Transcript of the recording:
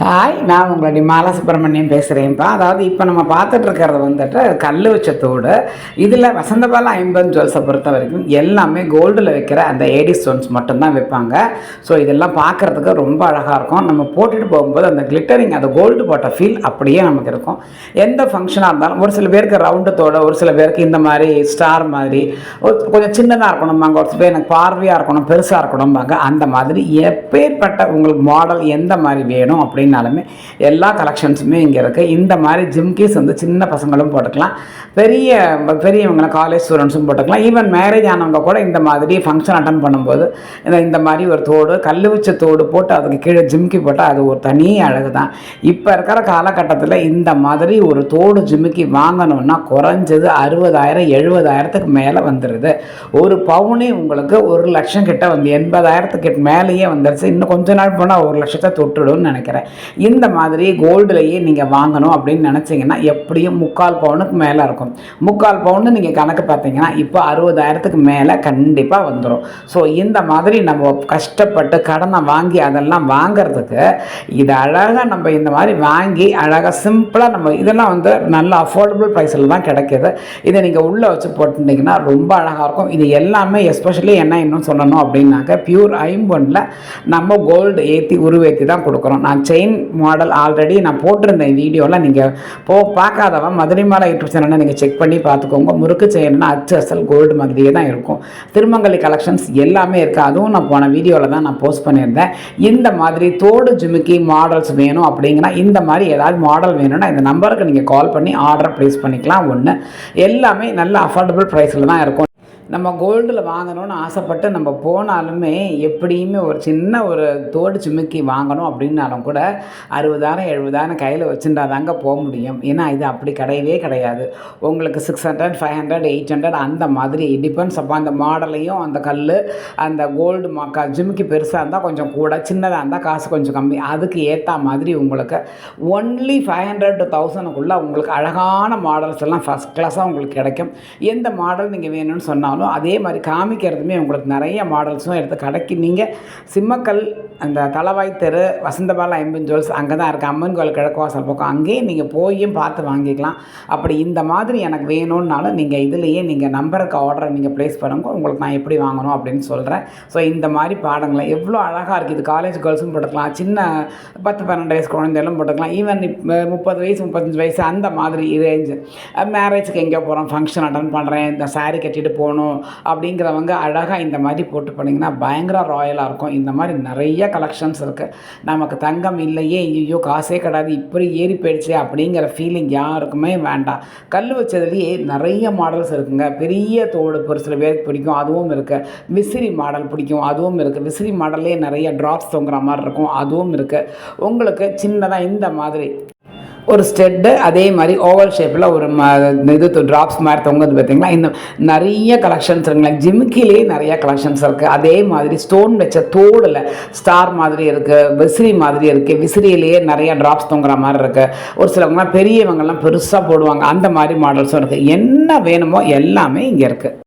Hi நான் உங்களுடைய மாலா சுப்பிரமணியம் பேசுகிறேன்ப்பா அதாவது இப்போ நம்ம பார்த்துட்டு இருக்கிறது வந்துட்டு கல் வச்சத்தோடு இதில் வசந்தபால ஐம்பது ஜுவல்ஸை பொறுத்த வரைக்கும் எல்லாமே கோல்டில் வைக்கிற அந்த ஏடி ஸ்டோன்ஸ் மட்டும்தான் வைப்பாங்க. ஸோ இதெல்லாம் பார்க்குறதுக்கு ரொம்ப அழகாக இருக்கும். நம்ம போட்டுட்டு போகும்போது அந்த கிளிட்டரிங் அந்த கோல்டு போட்ட ஃபீல் அப்படியே நமக்கு இருக்கும். எந்த ஃபங்க்ஷனாக இருந்தாலும் ஒரு சில பேருக்கு ரவுண்டத்தோடு ஒரு சில பேருக்கு இந்த மாதிரி ஸ்டார் மாதிரி ஒரு கொஞ்சம் சின்னதாக இருக்கணும்பாங்க ஒரு சில பேர் எனக்கு பார்வையாக இருக்கணும் பெருசாக இருக்கணும்பாங்க அந்த மாதிரி எப்பேற்பட்ட உங்களுக்கு மாடல் எந்த மாதிரி வேணும் அப்படின்னு அப்படின்னாலுமே எல்லா கலெக்ஷன்ஸுமே இங்கே இருக்குது இந்த மாதிரி ஜிம்கீஸ் வந்து சின்ன பசங்களும் போட்டுக்கலாம். பெரிய பெரியவங்க காலேஜ் ஸ்டூடெண்ட்ஸும் போட்டுக்கலாம். ஈவன் மேரேஜ் ஆனவங்க கூட இந்த மாதிரி ஃபங்க்ஷன் அட்டன் பண்ணும்போது இந்த இந்த மாதிரி ஒரு தோடு கல் வச்ச தோடு போட்டு அதுக்கு கீழே ஜிம்கி போட்டால் அது ஒரு தனி அழகு தான் இப்போ இருக்கிற காலகட்டத்தில் இந்த மாதிரி ஒரு தோடு ஜிம்கி வாங்கணும்னா குறைஞ்சது அறுபதாயிரம் எழுபதாயிரத்துக்கு மேலே வந்துடுது ஒரு பவுனே உங்களுக்கு ஒரு லட்சம் கிட்ட வந்து எண்பதாயிரத்துக்கு மேலேயே வந்துருச்சு. இன்னும் கொஞ்ச நாள் போனால் ஒரு லட்சத்தை தொட்டுடும்னு நினைக்கிறேன். இந்த மாதிரி கோல்டுலேயே நீங்கள் வாங்கணும் அப்படின்னு நினச்சிங்கன்னா எப்படியும் முக்கால் பவுனுக்கு மேலே இருக்கும். முக்கால் பவுன்னு நீங்கள் கணக்கு பார்த்தீங்கன்னா இப்போ அறுபதாயிரத்துக்கு மேலே கண்டிப்பாக வந்துடும் ஸோ இந்த மாதிரி நம்ம கஷ்டப்பட்டு கடனை வாங்கி அதெல்லாம் வாங்குறதுக்கு இது அழகாக நம்ம இந்த மாதிரி வாங்கி அழகாக சிம்பிளாக நம்ம இதெல்லாம் வந்து நல்ல அஃபோர்டபுள் ப்ரைஸில் தான் கிடைக்கிது. இதை நீங்கள் உள்ளே வச்சு போட்டுட்டிங்கன்னா ரொம்ப அழகாக இருக்கும். இது எல்லாமே எஸ்பெஷலி என்ன இன்னும் சொல்லணும் அப்படின்னாக்க பியூர் ஐம்பொன்னில் நம்ம கோல்டு ஏற்றி உருவேற்றி தான் கொடுக்குறோம். நான் செயின் மாடல் ஆல்ரெடி நான் போட்டிருந்தேன் வீடியோவில் நீங்கள் போ பார்க்காதவன் மதுரை மாலை யூடியூப் சேனலை நீங்கள் செக் பண்ணி பார்த்துக்கோங்க. முறுக்கு செயின்னா அச்சு அசல் கோல்டு மாதிரியே தான் இருக்கும். திருமங்கலி கலெக்ஷன்ஸ் எல்லாமே இருக்குது அதுவும் நான் போன வீடியோவில் தான் நான் போஸ்ட் பண்ணியிருந்தேன். இந்த மாதிரி தோடு ஜிமிக்கி மாடல்ஸ் வேணும் அப்படிங்கன்னா இந்த மாதிரி ஏதாவது மாடல் வேணும்னா இந்த நம்பருக்கு நீங்கள் கால் பண்ணி ஆர்டர் ப்ளேஸ் பண்ணிக்கலாம். ஒன்று எல்லாமே நல்ல அஃபோர்டபுள் ப்ரைஸில் தான் இருக்கும். நம்ம கோல்டில் வாங்கணும்னு ஆசைப்பட்டு நம்ம போனாலுமே எப்படியுமே ஒரு சின்ன ஒரு தோடு சிமிக்கி வாங்கணும் அப்படின்னாலும் கூட அறுபதாயிரம் எழுபதாயிரம் கையில் வச்சுருந்தா தாங்க போக முடியும். ஏன்னா இது அப்படி கிடையவே கிடையாது. உங்களுக்கு six hundred five hundred eight hundred அந்த மாதிரி டிபெண்ட்ஸ் அப்போ அந்த மாடலையும் அந்த கல் அந்த கோல்டு மாக்கா ஜிமிக்கி பெருசாக இருந்தால் கொஞ்சம் கூட சின்னதாக இருந்தால் காசு கொஞ்சம் கம்மி. அதுக்கு ஏற்ற மாதிரி உங்களுக்கு ஒன்லி ஃபைவ் ஹண்ட்ரட் டு தௌசண்ட்குள்ளே உங்களுக்கு அழகான மாடல்ஸ் எல்லாம் ஃபஸ்ட் கிளாஸாக உங்களுக்கு கிடைக்கும். எந்த மாடல் நீங்கள் வேணும்னு சொன்னாலும் அதே மாதிரி காமிக்கிறதுமே உங்களுக்கு நிறைய மாடல்ஸும் எடுத்து கடைக்கு நீங்கள் சிம்மக்கல் அந்த தலவாய் தெரு வசந்தபால ஐம்பன் ஜுவல்ஸ் அங்கே தான் இருக்குது அம்மன் கோயில் கிழக்கு வாசல் பக்கம். அங்கேயும் நீங்கள் போயும் பார்த்து வாங்கிக்கலாம். அப்படி இந்த மாதிரி எனக்கு வேணும்னாலும் நீங்கள் இதுலேயே நீங்கள் நம்பருக்கு ஆர்டரை நீங்கள் ப்ளேஸ் பண்ணுங்க. உங்களுக்கு நான் எப்படி வாங்கணும் அப்படின்னு சொல்கிறேன் ஸோ இந்த மாதிரி பாடங்களை எவ்வளோ அழகாக இருக்குது இது காலேஜ் கேர்ள்ஸும் போட்டுக்கலாம். சின்ன பத்து பன்னெண்டு வயசு குழந்தைகளும் போட்டுக்கலாம். ஈவன் முப்பது வயசு முப்பத்தஞ்சு வயசு அந்த மாதிரி ரேஞ்சு மேரேஜுக்கு எங்கே போகிறோம் ஃபங்க்ஷன் அட்டன் பண்ணுறேன் இந்த சாரீ கட்டிட்டு போகணும். அப்படிங்கிறவங்க அழகாக இந்த மாதிரி போட்டு போனீங்கன்னா பயங்கர ராயலாக இருக்கும். இந்த மாதிரி நிறைய கலெக்ஷன்ஸ் இருக்குது நமக்கு தங்கம் இல்லையே ஐயோ காசே கிடையாது இப்படி ஏறி போயிடுச்சு அப்படிங்கிற ஃபீலிங் யாருக்குமே வேண்டாம். கல் வச்சதுலேயே நிறைய மாடல்ஸ் இருக்குங்க. பெரிய தோடு ஒரு சில பேருக்கு பிடிக்கும் அதுவும் இருக்குது விசிறி மாடல் பிடிக்கும் அதுவும் இருக்குது விசிறி மாடல்லே நிறைய ட்ராப்ஸ் தொங்குற மாதிரி இருக்கும் அதுவும் இருக்குது உங்களுக்கு சின்னதாக இந்த மாதிரி ஒரு ஸ்டெட்டு அதே மாதிரி ஓவல் ஷேப்பில் ஒரு ம இது ட்ராப்ஸ் மாதிரி தொங்குது பார்த்தீங்களா இந்த நிறைய கலெக்ஷன்ஸ் இருக்குங்களா ஜிமிக்கிலேயே நிறைய கலெக்ஷன்ஸ் இருக்குது அதே மாதிரி ஸ்டோன் வச்ச தோடில் ஸ்டார் மாதிரி இருக்குது விசிறி மாதிரி இருக்குது விசிறியிலேயே நிறைய ட்ராப்ஸ் தொங்குற மாதிரி இருக்குது ஒரு சிலவங்கலாம் பெரியவங்கெல்லாம் பெருசாக போடுவாங்க. அந்த மாதிரி மாடல்ஸும் இருக்குது என்ன வேணுமோ எல்லாமே இங்கே இருக்குது